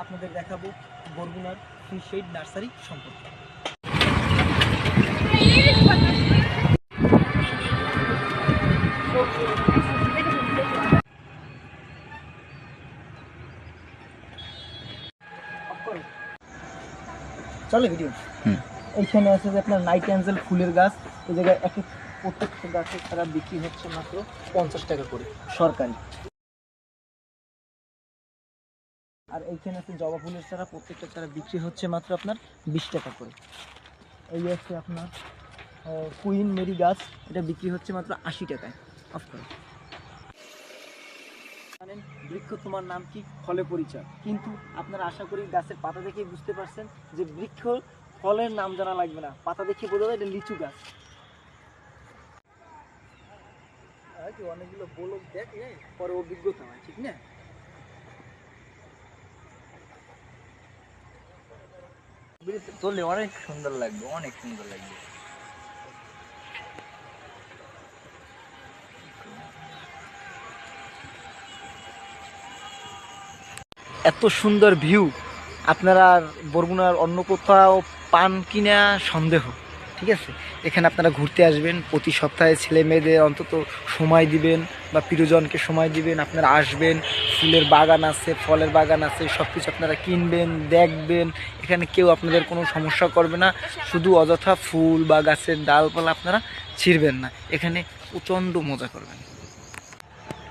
আপনাদের দেখাবো বরগুনার ফ্রি শেড নার্সারি সম্পর্কে। চলে ভিডিও এইখানে আছে যে আপনার নাইট অ্যাঞ্জেল ফুলের গাছ এই জায়গায় এক এক প্রত্যেকটা গাছের তারা বিক্রি হচ্ছে মাত্র পঞ্চাশ টাকা করে সরকারি। আর এইখানে আছে জবা ফুলের চারা, প্রত্যেকটা চারা বিক্রি হচ্ছে মাত্র আপনার বিশ টাকা করে। এই আছে আপনার কুইন মেরি গাছ, এটা বিক্রি হচ্ছে মাত্র আশি টাকায় অফ করে। জানেন, বৃক্ষ তোমার নাম কি? ফলে পরিচয়। কিন্তু আপনারা আশা করি গাছের পাতা দেখে বুঝতে পারছেন যে বৃক্ষ ফলের নাম জানা লাগবে না। পাতা দেখে বোঝা যায় এটা লিচু গাছ। অনেকগুলো বলক দেখ পরে অভিজ্ঞতা হয়, ঠিক না? তোলে অনেক সুন্দর লাগবে, অনেক সুন্দর লাগবে। এত সুন্দর ভিউ আপনারা বরগুনার অন্য কোথাও পান কিনা সন্দেহ। ঠিক আছে? এখানে আপনারা ঘুরতে আসবেন, প্রতি সপ্তাহে ছেলে মেয়েদের অন্তত সময় দিবেন বা প্রিয়জনকে সময় দিবেন, আপনারা আসবেন, ফুলের বাগান আছে, ফলের বাগান আছে সব কিছু আপনারা কিনবেন, দেখবেন, এখানে কেউ আপনাদের কোনো সমস্যা করবে না, শুধু অযথা ফুল বা গাছের ডালপালা আপনারা ছিঁড়বেন না, এখানে প্রচণ্ড মজা করবেন।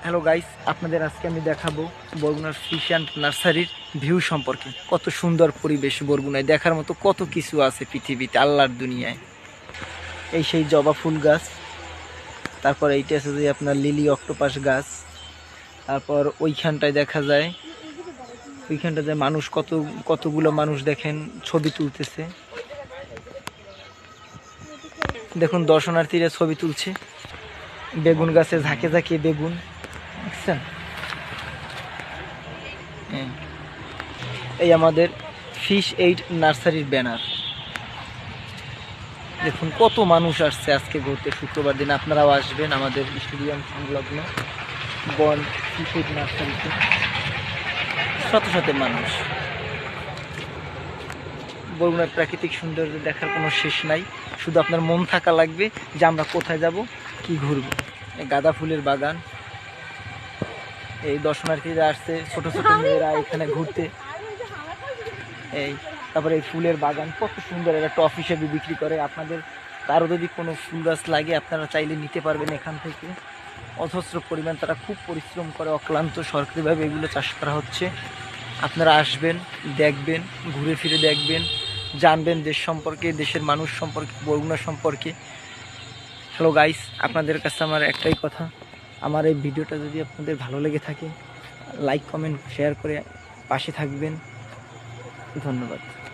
হ্যালো গাইস আপনাদের আজকে আমি দেখাবো বরগুনার ফিশ অ্যান্ড নার্সারির ভিউ সম্পর্কে। কত সুন্দর পরিবেশ বরগুনায়, দেখার মতো কত কিছু আছে পৃথিবীতে, আল্লাহর দুনিয়ায়। এই সেই জবা ফুল গাছ। তারপর এইটা আছে যে আপনার লিলি অক্টোপাস গাছ। তারপর ওইখানটায় দেখা যায় ওইখানটাতে মানুষ কত, কতগুলো মানুষ দেখেন, ছবি তুলতেছে। দেখুন, দর্শনার্থীরা ছবি তুলছে। বেগুন গাছে ঝাঁকে ঝাঁকে বেগুন হ্যাঁ। এই। আমাদের ফিশ এইট নার্সারির ব্যানার দেখুন কত মানুষ আসছে আজকে ঘুরতে। শুক্রবার দিন আপনারাও আসবেন আমাদের স্টেডিয়াম সংলগ্ন বন এইট নার্সারিতে। শত শত মানুষ। বরগুনার প্রাকৃতিক সৌন্দর্য দেখার কোনো শেষ নাই। শুধু আপনার মন থাকা লাগবে যে আমরা কোথায় যাব কি ঘুরবো। এই গাঁদা ফুলের বাগান। এই দর্শনার্থীরা আসছে ছোট ছোট মেয়েরা এখানে ঘুরতে। এই তারপরে এই ফুলের বাগান কত সুন্দর এটা টপ হিসেবে বিক্রি করে। আপনাদের তারও যদি কোনো ফুল গাছ লাগে, আপনারা চাইলে নিতে পারবেন এখান থেকে। অজস্র পরিমাণ তারা খুব পরিশ্রম করে, অক্লান্ত সরকারিভাবে এগুলো চাষ করা হচ্ছে। আপনারা আসবেন, দেখবেন, ঘুরে ফিরে দেখবেন, জানবেন দেশ সম্পর্কে, দেশের মানুষ সম্পর্কে, বরগুনা সম্পর্কে। হ্যালো গাইস, আপনাদের কাছে আমার একটাই কথা। আমার এই ভিডিওটা যদি আপনাদের ভালো লেগে থাকে, লাইক, কমেন্ট, শেয়ার করে পাশে থাকবেন। ধন্যবাদ।